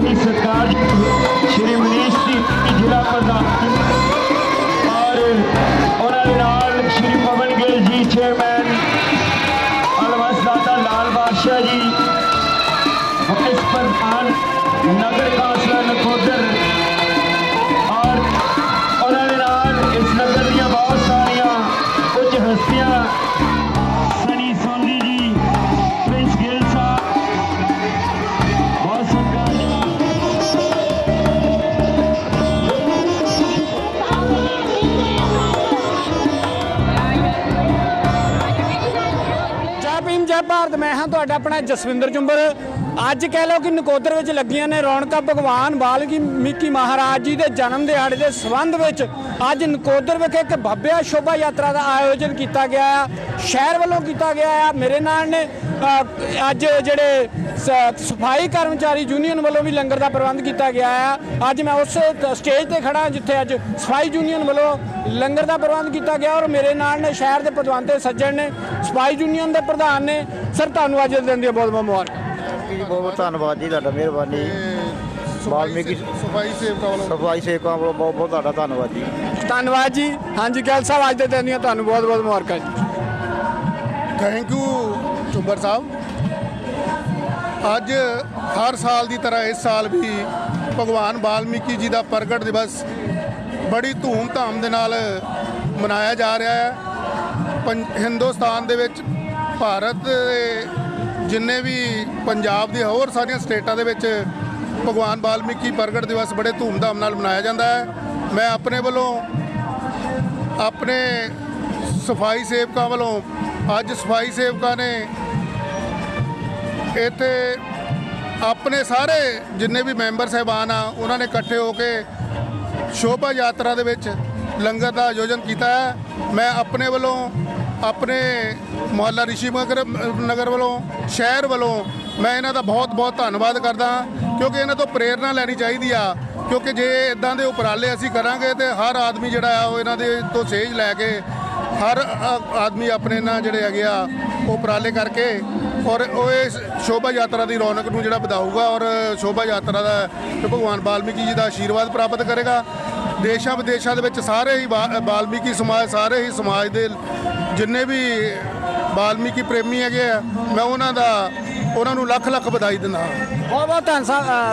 ਮੁਖੀ ਸਰਕਾਰ ਸ਼੍ਰੀ ਮਨੀਸ਼ ਜੀ ਜ਼ਿਲ੍ਹਾ ਪ੍ਰਧਾਨ ਔਰ ਉਹਨਾਂ ਦੇ ਨਾਲ ਸ਼੍ਰੀ ਪਵਨ ਗਿੱਲ ਜੀ ਚੇਅਰਮੈਨ ਅਲਵਸ ਦਾਤਾ ਲਾਲ ਬਾਦਸ਼ਾਹ ਜੀ ਵਾਈਸ ਪ੍ਰਧਾਨ ਨਗਰ ਕੌਂਸਲਰ ਨਕੋਦਰ ਭੀਮ ਮੈਂ ਹਾਂ ਤੁਹਾਡਾ ਆਪਣਾ ਜਸਵਿੰਦਰ ਚੁੰਬਰ। ਅੱਜ ਕਹਿ ਲਓ ਕਿ ਨਕੋਦਰ ਵਿੱਚ ਲੱਗੀਆਂ ਨੇ ਰੌਣਕਾਂ, ਭਗਵਾਨ ਵਾਲਮੀਕੀ ਮਿੱਕੀ ਮਹਾਰਾਜ ਜੀ ਦੇ ਜਨਮ ਦਿਹਾੜੇ ਦੇ ਸੰਬੰਧ ਵਿੱਚ ਅੱਜ ਨਕੋਦਰ ਵਿਖੇ ਇੱਕ ਭव्य ਸ਼ੋਭਾ ਯਾਤਰਾ ਦਾ ਆਯੋਜਨ ਕੀਤਾ ਗਿਆ ਆ, ਸ਼ਹਿਰ ਵੱਲੋਂ ਕੀਤਾ ਗਿਆ ਆ। ਮੇਰੇ ਨਾਲ ਨੇ ਅੱਜ ਜਿਹੜੇ ਸ- ਸਫ਼ਾਈ ਕਰਮਚਾਰੀ ਯੂਨੀਅਨ ਵੱਲੋਂ ਵੀ ਲੰਗਰ ਦਾ ਪ੍ਰਬੰਧ ਕੀਤਾ ਗਿਆ ਆ। ਅੱਜ ਮੈਂ ਉਸ ਸਟੇਜ ਤੇ ਖੜਾ ਜਿੱਥੇ ਅੱਜ ਸਫ਼ਾਈ ਯੂਨੀਅਨ ਵੱਲੋਂ ਲੰਗਰ ਦਾ ਪ੍ਰਬੰਧ ਕੀਤਾ ਗਿਆ ਔਰ ਮੇਰੇ ਨਾਲ ਨੇ ਸ਼ਹਿਰ ਦੇ ਪਤਵੰਤੇ ਸੱਜਣ ਨੇ ਸਫ਼ਾਈ ਯੂਨੀਅਨ ਦੇ ਪ੍ਰਧਾਨ ਨੇ। ਸਰ ਤੁਹਾਨੂੰ ਅੱਜ ਦੇ ਦਿਨ ਦੀਆਂ ਬਹੁਤ ਬਹੁਤ ਮੁਬਾਰਕਾਂ। ਜੀ ਬਹੁਤ ਬਹੁਤ ਧੰਨਵਾਦ ਜੀ ਤੁਹਾਡਾ ਮਿਹਰਬਾਨੀ। ਵਾਲਮੀਕੀ ਸਫ਼ਾਈ ਸੇਵਕਾਂ ਵੱਲੋਂ। ਸਫ਼ਾਈ ਸੇਵਕਾਂ ਵੱਲੋਂ ਬਹੁਤ ਬਹੁਤ ਤੁਹਾਡਾ ਧੰਨਵਾਦ ਜੀ। ਧੰਨਵਾਦ ਜੀ। ਹਾਂਜੀ ਗੱਲ ਸਾਹਿਬ ਅੱਜ ਦੇ ਦਿਨ ਦੀਆਂ ਤੁਹਾਨੂੰ ਬਹੁਤ ਬਹੁਤ ਮੁਬਾਰਕਾਂ ਜੀ। ਥੈਂਕ ਯੂ ਚੁੰਬਰ ਸਾਹਿਬ, ਅੱਜ ਹਰ ਸਾਲ ਦੀ ਤਰ੍ਹਾਂ ਇਸ ਸਾਲ ਵੀ ਭਗਵਾਨ ਵਾਲਮੀਕੀ ਜੀ ਦਾ ਪ੍ਰਗਟ ਦਿਵਸ ਬੜੀ ਧੂਮ-ਧਾਮ ਦੇ ਨਾਲ ਮਨਾਇਆ ਜਾ ਰਿਹਾ ਹੈ। ਪੰ- ਹਿੰਦੁਸਤਾਨ ਦੇ ਵਿੱਚ, ਭਾਰਤ ਦੇ ਜਿੰਨੇ ਵੀ ਪੰਜਾਬ ਦੀ ਹੋਰ ਸਾਰੀਆਂ ਸਟੇਟਾਂ ਦੇ ਵਿੱਚ ਭਗਵਾਨ ਵਾਲਮੀਕੀ ਪ੍ਰਗਟ ਦਿਵਸ ਬੜੇ ਧੂਮ-ਧਾਮ ਨਾਲ ਮਨਾਇਆ ਜਾਂਦਾ ਹੈ। ਮੈਂ ਆਪਣੇ ਵੱਲੋਂ ਆਪਣੇ ਸਫ਼ਾਈ ਸੇਵਕਾਂ ਵੱਲੋਂ ਅੱਜ ਸਫ਼ਾਈ ਸੇਵਕਾਂ ਨੇ ਇੱਥੇ ਆਪਣੇ ਸਾਰੇ ਜਿੰਨੇ ਵੀ ਮੈਂਬਰ ਸਹਿਬਾਨ ਆ, ਉਹਨਾਂ ਨੇ ਇਕੱਠੇ ਹੋ ਕੇ ਸ਼ੋਭਾ ਯਾਤਰਾ ਦੇ ਵਿੱਚ ਲੰਗਰ ਦਾ ਆਯੋਜਨ ਕੀਤਾ ਹੈ। ਮੈਂ ਆਪਣੇ ਵੱਲੋਂ, ਆਪਣੇ ਮੁਹੱਲਾ ਰਿਸ਼ੀ ਨਗਰ ਨਗਰ ਵੱਲੋਂ, ਸ਼ਹਿਰ ਵੱਲੋਂ ਮੈਂ ਇਹਨਾਂ ਦਾ ਬਹੁਤ ਬਹੁਤ ਧੰਨਵਾਦ ਕਰਦਾ ਕਿਉਂਕਿ ਇਹਨਾਂ ਤੋਂ ਪ੍ਰੇਰਣਾ ਲੈਣੀ ਚਾਹੀਦੀ ਆ। ਕਿਉਂਕਿ ਜੇ ਇਦਾਂ ਦੇ ਉਪਰਾਲੇ ਅਸੀਂ ਕਰਾਂਗੇ ਤੇ ਹਰ ਆਦਮੀ ਜਿਹੜਾ ਆ, ਉਹ ਇਹਨਾਂ ਦੇ ਤੋਂ ਸੇਜ ਲੈ ਕੇ ਹਰ ਆਦਮੀ ਆਪਣੇ ਨਾਲ ਜਿਹੜੇ ਹੈਗੇ ਆ, ਉਹ ਉਪਰਾਲੇ ਕਰਕੇ ਔਰ ਉਹ ਇਸ ਸ਼ੋਭਾ ਯਾਤਰਾ ਦੀ ਰੌਣਕ ਨੂੰ ਜਿਹੜਾ ਵਧਾਊਗਾ ਔਰ ਸ਼ੋਭਾ ਯਾਤਰਾ ਦਾ ਭਗਵਾਨ ਵਾਲਮੀਕੀ ਜੀ ਦਾ ਆਸ਼ੀਰਵਾਦ ਪ੍ਰਾਪਤ ਕਰੇਗਾ। ਦੇਸ਼ਾਂ ਵਿਦੇਸ਼ਾਂ ਦੇ ਵਿੱਚ ਸਾਰੇ ਹੀ ਵਾ- ਵਾਲਮੀਕੀ ਸਮਾਜ, ਸਾਰੇ ਹੀ ਸਮਾਜ ਦੇ ਜਿੰਨੇ ਵੀ ਬਾਲਮੀਕੀ ਪ੍ਰੇਮੀ ਹੈਗੇ ਆ, ਮੈਂ ਉਹਨਾਂ ਦਾ, ਉਹਨਾਂ ਨੂੰ ਲੱਖ ਲੱਖ ਵਧਾਈ ਦਿੰਦਾ ਹਾਂ। ਬਹੁਤ ਬਹੁਤ ਧੰਨ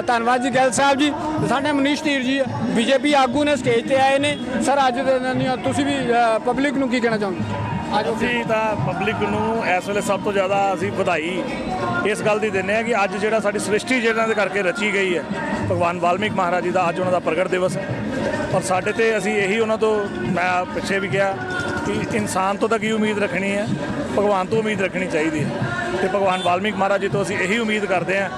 ਧੰਨਵਾਦ ਜੀ, ਗਿੱਲ ਸਾਹਿਬ ਜੀ। ਸਾਡੇ ਮਨੀਸ਼ ਧੀਰ ਜੀ, ਬੀਜੇਪੀ ਆਗੂ ਨੇ ਸਟੇਜ ਤੇ ਆਏ ਨੇ। ਸਰ, ਅੱਜ ਦੇ ਦਿਨ ਤੁਸੀਂ ਵੀ ਪਬਲਿਕ ਨੂੰ ਕੀ ਕਹਿਣਾ ਚਾਹੁੰਦੇ ਅਸੀਂ ਤਾਂ ਪਬਲਿਕ ਨੂੰ ਇਸ ਵੇਲੇ ਸਭ ਤੋਂ ਜ਼ਿਆਦਾ ਅਸੀਂ ਵਧਾਈ ਇਸ ਗੱਲ ਦੀ ਦਿੰਦੇ ਆ ਕਿ ਅੱਜ ਜਿਹੜਾ ਸਾਡੀ ਸ੍ਰਿਸ਼ਟੀ ਜਿਹਨਾਂ ਦੇ ਕਰਕੇ ਰਚੀ ਗਈ ਹੈ, ਭਗਵਾਨ ਵਾਲਮੀਕ ਮਹਾਰਾਜ ਜੀ ਦਾ ਅੱਜ ਉਹਨਾਂ ਦਾ ਪ੍ਰਗਟ ਦਿਵਸ ਹੈ। ਔਰ ਸਾਡੇ ਤੇ ਅਸੀਂ ਇਹੀ ਉਹਨਾਂ ਤੋਂ ਮੈਂ ਪਿੱਛੇ ਵੀ ਕਿਹਾ ਕਿ ਇਨਸਾਨ ਤੋਂ ਤਾਂ ਕੀ ਉਮੀਦ ਰੱਖਣੀ ਹੈ? ਭਗਵਾਨ ਤੋਂ ਉਮੀਦ ਰੱਖਣੀ ਚਾਹੀਦੀ ਹੈ। ਤੇ ਭਗਵਾਨ ਵਾਲਮੀਕ ਮਹਾਰਾਜ ਜੀ ਤੋਂ ਅਸੀਂ ਇਹੀ ਉਮੀਦ ਕਰਦੇ ਹਾਂ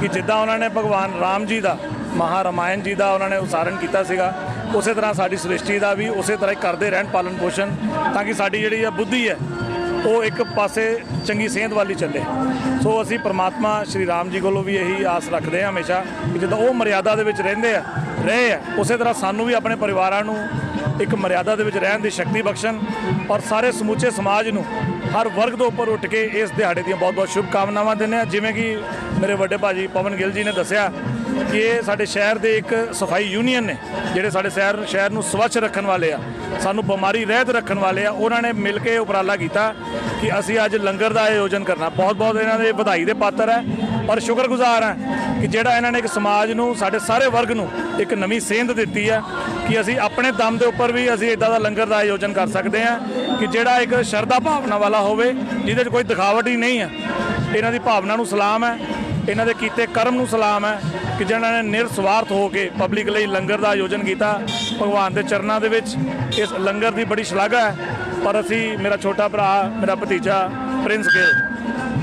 ਕਿ ਜਿੱਦਾਂ ਉਹਨਾਂ ਨੇ ਭਗਵਾਨ ਰਾਮ ਜੀ ਦਾ ਮਹਾ ਰਾਮਾਇਣ ਜੀ ਦਾ ਉਹਨਾਂ ਨੇ ਉਸਾਰਨ ਕੀਤਾ ਸੀਗਾ ਉਸੇ ਤਰ੍ਹਾਂ ਸਾਡੀ ਸ੍ਰਿਸ਼ਟੀ ਦਾ ਵੀ ਉਸੇ ਤਰ੍ਹਾਂ ਹੀ ਕਰਦੇ ਰਹਿਣ ਪਾਲਣ ਪੋਸ਼ਣ ਤਾਂ ਕਿ ਸਾਡੀ ਜਿਹੜੀ ਆ ਬੁੱਧੀ ਹੈ, ਉਹ ਇੱਕ ਪਾਸੇ ਚੰਗੀ ਸਿਹਤ ਵਾਲੀ ਚੱਲੇ। ਸੋ ਅਸੀਂ ਪ੍ਰਮਾਤਮਾ ਸ਼੍ਰੀ ਰਾਮ ਜੀ ਕੋਲੋਂ ਵੀ ਇਹੀ ਆਸ ਰੱਖਦੇ ਹਾਂ ਹਮੇਸ਼ਾ ਕਿ ਜਦੋਂ ਉਹ ਮਰਿਆਦਾ ਦੇ ਵਿੱਚ ਰਹਿੰਦੇ ਆ, ਰਹੇ ਆ, ਉਸੇ ਤਰ੍ਹਾਂ ਸਾਨੂੰ ਵੀ ਆਪਣੇ ਪਰਿਵਾਰਾਂ ਨੂੰ ਇੱਕ ਮਰਿਆਦਾ ਦੇ ਵਿੱਚ ਰਹਿਣ ਦੀ ਸ਼ਕਤੀ ਬਖਸ਼ਣ ਔਰ ਸਾਰੇ ਸਮੁੱਚੇ ਸਮਾਜ ਨੂੰ ਹਰ ਵਰਗ ਤੋਂ ਉੱਪਰ ਉੱਠ ਕੇ ਇਸ ਦਿਹਾੜੇ ਦੀਆਂ ਬਹੁਤ ਬਹੁਤ ਸ਼ੁਭ ਕਾਮਨਾਵਾਂ ਦਿੰਦੇ ਆ ਜਿਵੇਂ ਕਿ ਮੇਰੇ ਵੱਡੇ ਭਾਜੀ ਪਵਨ ਗਿੱਲ ਜੀ ਨੇ ਦੱਸਿਆ ਕਿ ਇਹ ਸਾਡੇ ਸ਼ਹਿਰ ਦੇ ਇੱਕ ਸਫ਼ਾਈ ਯੂਨੀਅਨ ਨੇ, ਜਿਹੜੇ ਸਾਡੇ ਸ਼ਹਿਰ ਸ਼ਹਿਰ ਨੂੰ ਸਵੱਛ ਰੱਖਣ ਵਾਲੇ ਆ, ਸਾਨੂੰ ਬਿਮਾਰੀ ਰਹਿਤ ਰੱਖਣ ਵਾਲੇ ਆ, ਉਹਨਾਂ ਨੇ ਮਿਲ ਕੇ ਉਪਰਾਲਾ ਕੀਤਾ ਕਿ ਅਸੀਂ ਅੱਜ ਲੰਗਰ ਦਾ ਆਯੋਜਨ ਕਰਨਾ। ਬਹੁਤ ਬਹੁਤ ਇਹਨਾਂ ਦੇ ਵਧਾਈ ਦੇ ਪਾਤਰ ਹੈ ਔਰ ਸ਼ੁਕਰਗੁਜ਼ਾਰ ਹਾਂ ਕਿ ਜਿਹੜਾ ਇਹਨਾਂ ਨੇ ਇੱਕ ਸਮਾਜ ਨੂੰ, ਸਾਡੇ ਸਾਰੇ ਵਰਗ ਨੂੰ ਇੱਕ ਨਵੀਂ ਸੇਂਧ ਦਿੱਤੀ ਹੈ ਕਿ ਅਸੀਂ ਆਪਣੇ ਦਮ ਦੇ ਉੱਪਰ ਵੀ ਅਸੀਂ ਇਦਾਂ ਦਾ ਲੰਗਰ ਦਾ ਆਯੋਜਨ ਕਰ ਸਕਦੇ ਹਾਂ ਕਿ ਜਿਹੜਾ ਇੱਕ ਸ਼ਰਧਾ ਭਾਵਨਾ ਵਾਲਾ ਹੋਵੇ, ਜਿਹਦੇ 'ਚ ਕੋਈ ਦਿਖਾਵਟ ਹੀ ਨਹੀਂ ਹੈ। ਇਹਨਾਂ ਦੀ ਭਾਵਨਾ ਨੂੰ ਸਲਾਮ ਹੈ। ਇਹਨਾਂ ਦੇ ਕੀਤੇ ਕਰਮ ਨੂੰ ਸਲਾਮ ਹੈ ਕਿ ਜਿਨ੍ਹਾਂ ਨੇ ਨਿਰਸਵਾਰਥ ਹੋ ਕੇ ਪਬਲਿਕ ਲਈ ਲੰਗਰ ਦਾ ਆਯੋਜਨ ਕੀਤਾ। ਭਗਵਾਨ ਦੇ ਚਰਨਾਂ ਦੇ ਵਿੱਚ ਇਸ ਲੰਗਰ ਦੀ ਬੜੀ ਸ਼ਲਾਘਾ ਹੈ। ਪਰ ਅਸੀਂ ਮੇਰਾ ਛੋਟਾ ਭਰਾ, ਮੇਰਾ ਭਤੀਜਾ ਪ੍ਰਿੰਸ ਗਿੱਲ,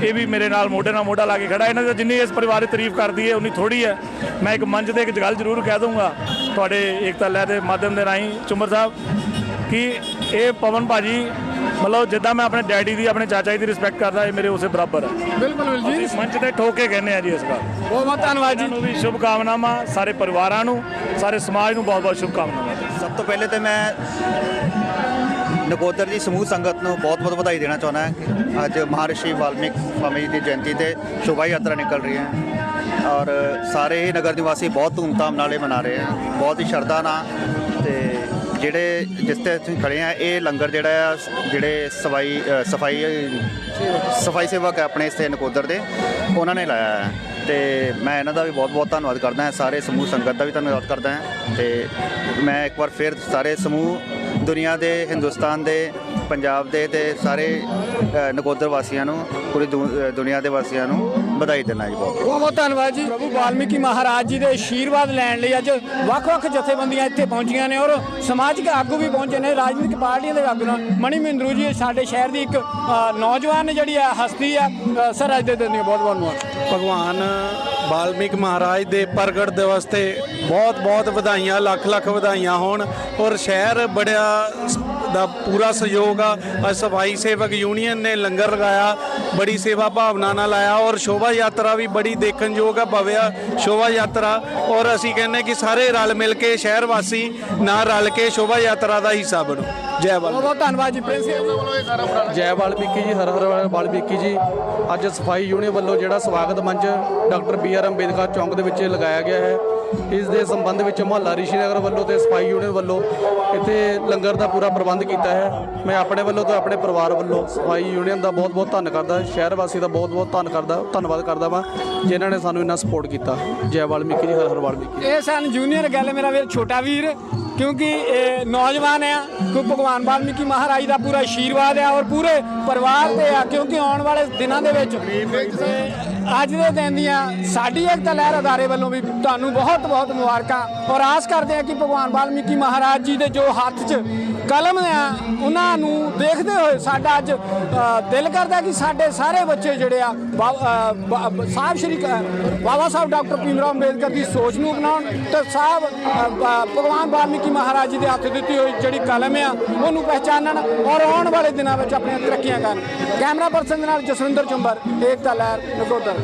ਇਹ ਵੀ ਮੇਰੇ ਨਾਲ ਮੋਢੇ ਨਾਲ ਮੋਢਾ ਲਾ ਕੇ ਖੜਾ ਇਹਨਾਂ ਦੇ ਜਿੰਨੀ ਇਸ ਪਰਿਵਾਰ ਦੀ ਤਾਰੀਫ ਕਰਦੀ ਹੈ, ਉਨੀ ਥੋੜੀ ਹੈ। ਮੈਂ ਇੱਕ ਮੰਚ ਤੇ ਇੱਕ ਗੱਲ ਜ਼ਰੂਰ ਕਹਿ ਦੂੰਗਾ ਤੁਹਾਡੇ ਏਕਤਾ ਲਹਿ ਦੇ ਮਾਧਿਅਮ ਦੇ ਰਾਹੀਂ। ਚੁੰਬਰ ਸਾਹਿਬ, ਕਿ ਇਹ ਪਵਨ ਭਾਜੀ ਮਤਲਬ ਜਿੱਦਾਂ ਮੈਂ ਆਪਣੇ ਡੈਡੀ ਦੀ ਆਪਣੇ ਚਾਚਾ ਜੀ ਦੀ ਰਿਸਪੈਕਟ ਕਰਦਾ ਇਹ ਮੇਰੇ ਉਸੇ ਬਰਾਬਰ ਹੈ। ਬਿਲਕੁਲ ਬਿਲਕੁਲ ਜੀ। ਮੰਚ ਤੇ ਠੋਕ ਕੇ ਕਹਿੰਦੇ ਆ ਜੀ ਇਸ ਗੱਲ। ਬਹੁਤ ਬਹੁਤ ਧੰਨਵਾਦ ਜੀ। ਨੂੰ ਵੀ ਸ਼ੁਭ ਕਾਮਨਾਵਾਂ ਸਾਰੇ ਪਰਿਵਾਰਾਂ ਨੂੰ ਸਾਰੇ ਸਮਾਜ ਨੂੰ ਬਹੁਤ ਬਹੁਤ ਸ਼ੁਭ ਕਾਮਨਾਵਾਂ ਸਭ ਤੋਂ ਪਹਿਲੇ ਤੇ ਮੈਂ ਨਕੋਦਰ ਦੀ ਸਮੂਹ ਸੰਗਤ ਨੂੰ ਬਹੁਤ-ਬਹੁਤ ਵਧਾਈ ਦੇਣਾ ਚਾਹੁੰਦਾ ਹਾਂ ਕਿ ਅੱਜ ਮਹਾਰਿਸ਼ੀ ਵਾਲਮੀਕ ਸਵਾਮੀ ਜੀ ਦੀ ਜਯੰਤੀ ਤੇ ਸ਼ੋਭਾ ਯਾਤਰਾ ਨਿਕਲ ਰਹੀ ਹੈ ਔਰ ਸਾਰੇ ਹੀ ਨਗਰ ਨਿਵਾਸੀ ਬਹੁਤ ਧੂਮਧਾਮ ਨਾਲ ਇਹ ਮਨਾ ਰਹੇ ਹਨ ਬਹੁਤ ਹੀ ਸ਼ਰਧਾ ਨਾਲ ਜਿਹੜੇ ਜਿਸ ਤੇ ਅਸੀਂ ਖੜੇ ਆ ਇਹ ਲੰਗਰ ਜਿਹੜਾ ਆ ਜਿਹੜੇ ਸਫ਼ਾਈ ਸਫ਼ਾਈ ਸਫ਼ਾਈ ਸੇਵਕ ਹੈ ਆਪਣੇ ਇਸਤੇ ਨਕੋਦਰ ਦੇ ਉਹਨਾਂ ਨੇ ਲਾਇਆ ਹੈ ਤੇ ਮੈਂ ਇਹਨਾਂ ਦਾ ਵੀ ਬਹੁਤ ਬਹੁਤ ਧੰਨਵਾਦ ਕਰਦਾ ਹਾਂ ਸਾਰੇ ਸਮੂਹ ਸੰਗਤ ਦਾ ਵੀ ਧੰਨਵਾਦ ਕਰਦਾ ਹਾਂ। ਤੇ ਮੈਂ ਇੱਕ ਵਾਰ ਫਿਰ ਸਾਰੇ ਸਮੂਹ ਦੁਨੀਆ ਦੇ ਹਿੰਦੁਸਤਾਨ ਦੇ ਪੰਜਾਬ ਦੇ ਤੇ ਸਾਰੇ ਅ, ਨਕੋਦਰ ਵਾਸੀਆਂ ਨੂੰ ਪੂਰੀ ਦੁ- ਦੁਨੀਆ ਦੇ ਵਾਸੀਆਂ ਨੂੰ ਵਧਾਈ ਦਿੰਦਾ ਜੀ ਬਹੁਤ। ਬਹੁਤ ਬਹੁਤ ਧੰਨਵਾਦ ਜੀ। ਪ੍ਰਭੂ ਵਾਲਮੀਕੀ ਮਹਾਰਾਜ ਜੀ ਦੇ ਆਸ਼ੀਰਵਾਦ ਲੈਣ ਲਈ ਅੱਜ ਵੱਖ-ਵੱਖ ਜਥੇਬੰਦੀਆਂ ਇੱਥੇ ਪਹੁੰਚੀਆਂ ਨੇ ਔਰ ਸਮਾਜਿਕ ਆਗੂ ਵੀ ਪਹੁੰਚੇ ਨੇ। ਰਾਜਨੀਤਿਕ ਪਾਰਟੀਆਂ ਦੇ ਆਗੂ ਨੇ। ਮਣੀ ਮਹਿੰਦਰੂ ਜੀ ਸਾਡੇ ਸ਼ਹਿਰ ਦੀ ਇੱਕ ਅ, ਨੌਜਵਾਨ ਜਿਹੜੀ ਆ ਹਸਤੀ ਆ ਅ, ਸਰ ਅੱਜ ਦੇ ਦਿਨ ਦੀਆਂ ਬਹੁਤ ਬਹੁਤ ਮੁਬਾਰਕਾਂ ਭਗਵਾਨ ਵਾਲਮੀਕ ਮਹਾਰਾਜ ਦੇ ਪ੍ਰਗਟ ਦਿਵਸ ਤੇ ਬਹੁਤ ਬਹੁਤ ਵਧਾਈਆਂ ਲੱਖ ਲੱਖ ਵਧਾਈਆਂ ਹੋਣ ਔਰ ਸ਼ਹਿਰ ਬੜਿਆ ਸ- ਦਾ ਪੂਰਾ ਸਹਿਯੋਗ ਆ। ਅੱਜ ਸਫ਼ਾਈ ਸੇਵਕ ਯੂਨੀਅਨ ਨੇ ਲੰਗਰ ਲਗਾਇਆ। ਬੜੀ ਸੇਵਾ ਭਾਵਨਾ ਨਾਲ ਆਇਆ ਔਰ ਸ਼ੋਭਾ ਯਾਤਰਾ ਵੀ ਬੜੀ ਦੇਖਣਯੋਗ ਆ ਭਵਿਆ ਸ਼ੋਭਾ ਯਾਤਰਾ। ਔਰ ਅਸੀਂ ਕਹਿੰਦੇ ਕਿ ਸਾਰੇ ਰਲ ਮਿਲ ਕੇ ਸ਼ਹਿਰ ਵਾਸੀ ਨਾਲ ਰਲ ਕੇ ਸ਼ੋਭਾ ਯਾਤਰਾ ਦਾ ਹਿੱਸਾ ਬਣੋ। ਜੈ ਬਹੁਤ ਵਾਲਮੀਕ ਬਹੁਤ ਧੰਨਵਾਦ ਜੀ ਪ੍ਰਿੰਸ ਜੈ। ਵਾਲਮੀਕੀ ਜੀ ਹਰ ਹਰ ਵਾਲਮੀਕੀ ਜੀ। ਅੱਜ ਸਫ਼ਾਈ ਯੂਨੀਅਨ ਵੱਲੋਂ ਜਿਹੜਾ ਸਵਾਗਤ ਮੰਚ ਡਾਕਟਰ ਬੀ ਆਰ ਅੰਬੇਦਕਰ ਚੌਂਕ ਦੇ ਵਿੱਚ ਲਗਾਇਆ ਗਿਆ ਹੈ ਇਸ ਦੇ ਸੰਬੰਧ ਵਿੱਚ ਮੁਹੱਲਾ ਰਿਸ਼ੀਨਗਰ ਵੱਲੋਂ ਤੇ ਸਫ਼ਾਈ ਯੂਨੀਅਨ ਵੱਲੋਂ ਇੱਥੇ ਲੰਗਰ ਦਾ ਪੂਰਾ ਪ੍ਰਬੰਧ ਕੀਤਾ ਹੈ। ਮੈਂ ਆਪਣੇ ਵੱਲੋਂ ਤੇ ਆਪਣੇ ਪਰਿਵਾਰ ਵੱਲੋਂ ਸਫ਼ਾਈ ਯੂਨੀਅਨ ਦਾ ਬਹੁਤ ਬਹੁਤ ਧੰਨ ਕਰਦਾ ਸ਼ਹਿਰ ਵਾਸੀ ਦਾ ਬਹੁਤ ਬਹੁਤ ਧੰਨ ਕਰਦਾ ਧੰਨਵਾਦ ਕਰਦਾ ਵਾਂ ਜਿਨ੍ਹਾਂ ਨੇ ਸਾਨੂੰ ਇੰਨਾ ਸਪੋਰਟ ਕੀਤਾ। ਜੈ ਵਾਲਮੀਕੀ ਜੀ ਹਰ ਹਰ ਵਾਲਮੀਕੀ ਇਹ ਸਨ ਜੂਨੀਅਰ ਗੱਲ ਮੇਰਾ ਵੀਰ ਛੋਟਾ ਵੀਰ। ਕਿਉਂਕਿ, ਇਹ ਨੌਜਵਾਨ ਆ ਕੋ ਭਗਵਾਨ ਵਾਲਮੀਕੀ ਮਹਾਰਾਜ ਦਾ ਪੂਰਾ ਆਸ਼ੀਰਵਾਦ ਆ ਔਰ ਪੂਰੇ ਪਰਿਵਾਰ ਤੇ ਆ, ਕਿਉਂਕਿ ਆਉਣ ਵਾਲੇ ਦਿਨਾਂ ਦੇ ਵਿੱਚ ਅੱਜ ਦੇ ਦਿਨ ਦੀਆਂ ਸਾਡੀ ਏਕਤਾ ਲਹਿਰ ਅਦਾਰੇ ਵੱਲੋਂ ਵੀ ਤੁਹਾਨੂੰ ਬਹੁਤ ਬਹੁਤ ਮੁਬਾਰਕਾਂ ਔਰ ਆਸ ਕਰਦੇ ਆ ਕਿ ਭਗਵਾਨ ਵਾਲਮੀਕੀ ਮਹਾਰਾਜ ਜੀ ਦੇ ਜੋ ਹੱਥ 'ਚ ਕਲਮ ਆ ਉਹਨਾਂ ਨੂੰ ਦੇਖਦੇ ਹੋਏ ਸਾਡਾ ਅੱਜ ਦਿਲ ਕਰਦਾ ਕਿ ਸਾਡੇ ਸਾਰੇ ਬੱਚੇ ਜਿਹੜੇ ਆ, ਬਾ- ਸਾਹਿਬ ਸ਼੍ਰੀ ਬਾਬਾ ਸਾਹਿਬ ਡਾਕਟਰ ਭੀਮਰਾਓ ਅੰਬੇਦਕਰ ਦੀ ਸੋਚ ਨੂੰ ਅਪਣਾਉਣ ਤੇ ਸਾਹਿਬ ਭਗਵਾਨ ਵਾਲਮੀਕੀ ਮਹਾਰਾਜ ਜੀ ਦੇ ਹੱਥ ਦਿੱਤੀ ਹੋਈ ਜਿਹੜੀ ਕਲਮ ਆ, ਉਹਨੂੰ ਪਹਿਚਾਨਣ ਔਰ ਆਉਣ ਵਾਲੇ ਦਿਨਾਂ ਵਿੱਚ ਆਪਣੀਆਂ ਤਰੱਕੀਆਂ ਕਰਨ। ਕੈਮਰਾ ਪਰਸਨ ਦੇ ਨਾਲ ਜਸਵਿੰਦਰ ਚੁੰਬਰ, ਏਕਤਾ ਲਹਿਰ, ਨਕੋਦਰ।